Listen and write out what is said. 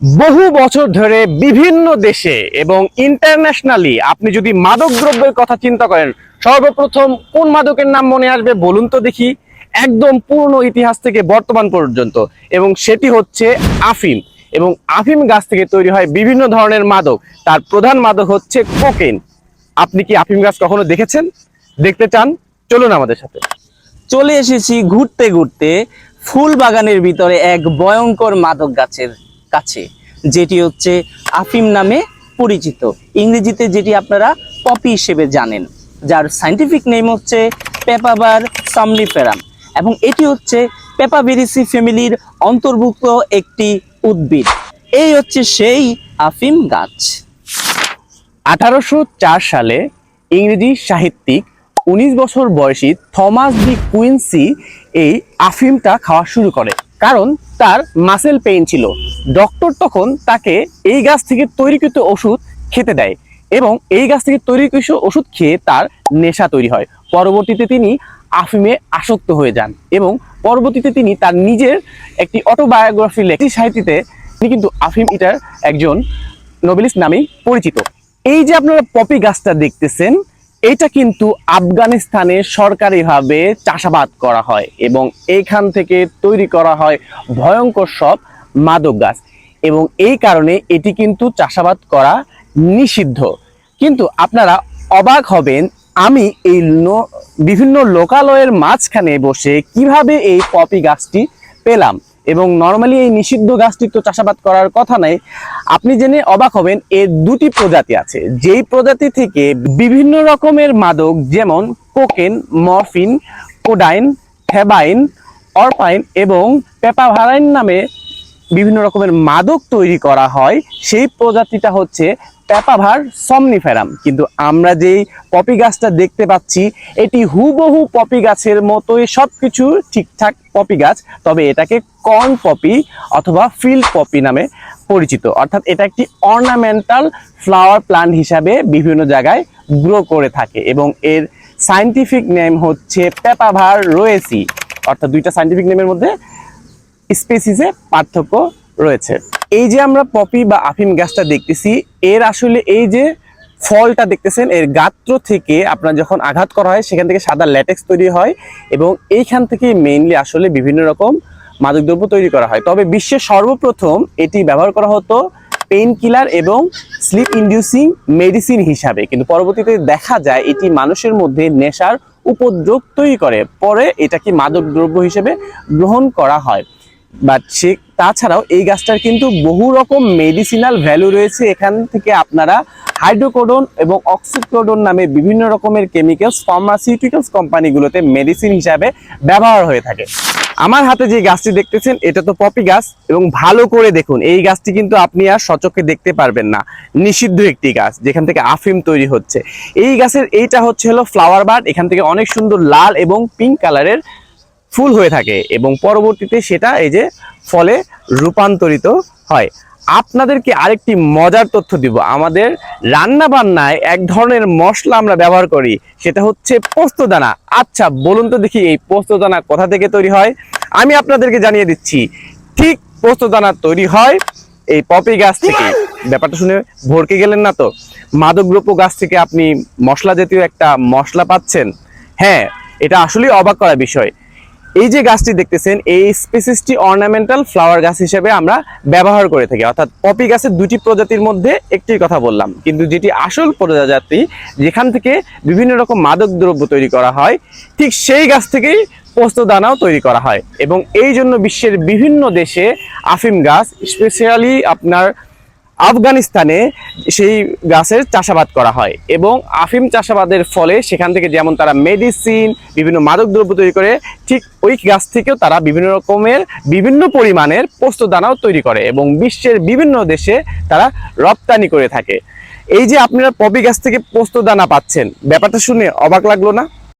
বহু বছর ধরে বিভিন্ন দেশে এবং ইন্টারন্যাশনালি আপনি যদি মাদক দ্রব্যের কথা চিন্তা করেন, সর্বপ্রথম কোন মাদকের নাম মনে আসবে বলুন তো দেখি। একদম পূর্ণ ইতিহাস থেকে বর্তমান পর্যন্ত এবং সেটি হচ্ছে আফিম। এবং আফিম গাছ থেকে তৈরি হয় বিভিন্ন ধরনের মাদক। তার প্রধান মাদক হচ্ছে কোকেন আপনি কি আফিম গাছ কখনো দেখেছেন? দেখতে চান? চলুন আমাদের সাথে। চলে এসেছি ঘুরতে ঘুরতে ফুল বাগানের ভিতরে এক ভয়ঙ্কর মাদক গাছের কাছে, যেটি হচ্ছে আফিম নামে পরিচিত। ইংরেজিতে যেটি আপনারা পপি হিসেবে জানেন, যার সাইন্টিফিক নেম হচ্ছে পেপাবার সামনিফেরাম এবং এটি হচ্ছে পেপাবেরিসি ফ্যামিলির অন্তর্ভুক্ত একটি উদ্ভিদ। এই হচ্ছে সেই আফিম গাছ। আঠারোশো চার সালে ইংরেজি সাহিত্যিক উনিশ বছর বয়সী থমাস ডি কুইন্সি এই আফিমটা খাওয়া শুরু করে। কারণ তার মাসেল পেইন ছিল। ডক্টর তখন তাকে এই গাছ থেকে তৈরিকৃত ওষুধ খেতে দেয় এবং এই গাছ থেকে তৈরিকৃত ওষুধ খেয়ে তার নেশা তৈরি হয়। পরবর্তীতে তিনি আফিমে আসক্ত হয়ে যান এবং পরবর্তীতে তিনি তার নিজের একটি অটোবায়োগ্রাফি লেখি। সাহিত্যিতে তিনি কিন্তু আফিম ইটার একজন নোবেলিস্ট নামেই পরিচিত। এই যে আপনারা পপি গাছটা দেখতেছেন এটা কিন্তু আফগানিস্তানে সরকারিভাবে চাষাবাদ করা হয় এবং এইখান থেকে তৈরি করা হয় ভয়ঙ্কর সব মাদক গাছ। এবং এই কারণে এটি কিন্তু চাষাবাদ করা নিষিদ্ধ। কিন্তু আপনারা অবাক হবেন, আমি এই বিভিন্ন লোকালয়ের মাঝখানে বসে কীভাবে এই পপি গাছটি পেলাম। এবং নর্মালি এই নিষিদ্ধ গাছটি তো চাষাবাদ করার কথা নাই। আপনি জেনে অবাক হবেন এর দুটি প্রজাতি আছে। যেই প্রজাতি থেকে বিভিন্ন রকমের মাদক, যেমন কোকেন, মরফিন, কোডাইন হেবাইন অরপাইন এবং পেপাভারাইন নামে বিভিন্ন রকমের মাদক তৈরি করা হয়, সেই প্রজাতিটা হচ্ছে প্যাপাভার সমনিফেরাম কিন্তু আমরা যেই পপি গাছটা দেখতে পাচ্ছি, এটি হুবহু পপি গাছের মতোই সবকিছু ঠিকঠাক পপি গাছ, তবে এটাকে কর্ন পপি অথবা ফিল্ড পপি নামে পরিচিত। অর্থাৎ এটা একটি অর্নামেন্টাল ফ্লাওয়ার প্লান্ট হিসাবে বিভিন্ন জায়গায় গ্রো করে থাকে এবং এর সাইন্টিফিক নেম হচ্ছে পেপাভার রোয়েসি। অর্থাৎ দুইটা সাইন্টিফিক নেমের মধ্যে স্পেসিসে পার্থক্য রয়েছে। এই যে আমরা পপি বা আফিম গাছটা দেখতেছি, এর আসলে এই যে ফলটা দেখতেছেন, এর গাত্র থেকে আপনার যখন আঘাত করা হয়, সেখান থেকে সাদা ল্যাটেক্স তৈরি হয় এবং এইখান থেকে মেইনলি আসলে বিভিন্ন রকম মাদকদ্রব্য তৈরি করা হয়। তবে বিশ্বের সর্বপ্রথম এটি ব্যবহার করা হতো পেইন কিলার এবং স্লিপ ইন্ডিউসিং মেডিসিন হিসাবে। কিন্তু পরবর্তীতে দেখা যায় এটি মানুষের মধ্যে নেশার উপদ্রব তৈরি করে, পরে এটাকে মাদক দ্রব্য হিসেবে গ্রহণ করা হয়। বাট সে তাছাড়াও এই গাছটার কিন্তু বহু রকম মেডিসিনাল ভ্যালু রয়েছে। এখান থেকে আপনারা হাইড্রোকোডন এবং অক্সিক্লোডন নামে বিভিন্ন রকমের কেমিক্যালস ফার্মাসিউটিক্যালস কোম্পানিগুলোতে মেডিসিন হিসাবে ব্যবহার হয়ে থাকে। আমার হাতে যে গাছটি দেখতেছেন, এটা তো পপি গাছ এবং ভালো করে দেখুন, এই গাছটি কিন্তু আপনি আর সচক্ষে দেখতে পারবেন না। নিষিদ্ধ একটি গাছ, যেখান থেকে আফিম তৈরি হচ্ছে। এই গাছের এইটা হচ্ছে হলো ফ্লাওয়ার বার্ড এখান থেকে অনেক সুন্দর লাল এবং পিঙ্ক কালারের ফুল হয়ে থাকে এবং পরবর্তীতে সেটা এই যে ফলে রূপান্তরিত হয়। আপনাদেরকে আরেকটি মজার তথ্য দিব। আমাদের রান্না বান্নায় এক ধরনের মশলা আমরা ব্যবহার করি, সেটা হচ্ছে পোস্তদানা। আচ্ছা বলুন তো দেখি এই পোস্তদানা কোথা থেকে তৈরি হয়? আমি আপনাদেরকে জানিয়ে দিচ্ছি, ঠিক পোস্তদানা তৈরি হয় এই পপি গাছ থেকে। ব্যাপারটা শুনে ভরকে গেলেন না তো? মাদকদ্রব্য গাছ থেকে আপনি মশলা জাতীয় একটা মশলা পাচ্ছেন। হ্যাঁ এটা আসলেই অবাক করা বিষয়। এই যে গাছটি দেখতেছেন, এই স্পেসিসটি অর্নামেন্টাল ফ্লাওয়ার গাছ হিসেবে আমরা ব্যবহার করে থাকি। অর্থাৎ পপি গাছের দুটি প্রজাতির মধ্যে একটির কথা বললাম। কিন্তু যেটি আসল প্রজাতি, যেখান থেকে বিভিন্ন রকম মাদক দ্রব্য তৈরি করা হয়, ঠিক সেই গাছ থেকেই পোস্তদানাও তৈরি করা হয়। এবং এই জন্য বিশ্বের বিভিন্ন দেশে আফিম গাছ, স্পেশালি আপনার আফগানিস্তানে সেই গাছের চাষাবাদ করা হয় এবং আফিম চাষাবাদের ফলে সেখান থেকে যেমন তারা মেডিসিন বিভিন্ন মাদকদ্রব্য তৈরি করে, ঠিক ওই গাছ থেকেও তারা বিভিন্ন রকমের, বিভিন্ন পরিমাণের পোস্তদানাও তৈরি করে এবং বিশ্বের বিভিন্ন দেশে তারা রপ্তানি করে থাকে। এই যে আপনারা পপি গাছ থেকে পোস্তদানা পাচ্ছেন, ব্যাপারটা শুনে অবাক লাগল না?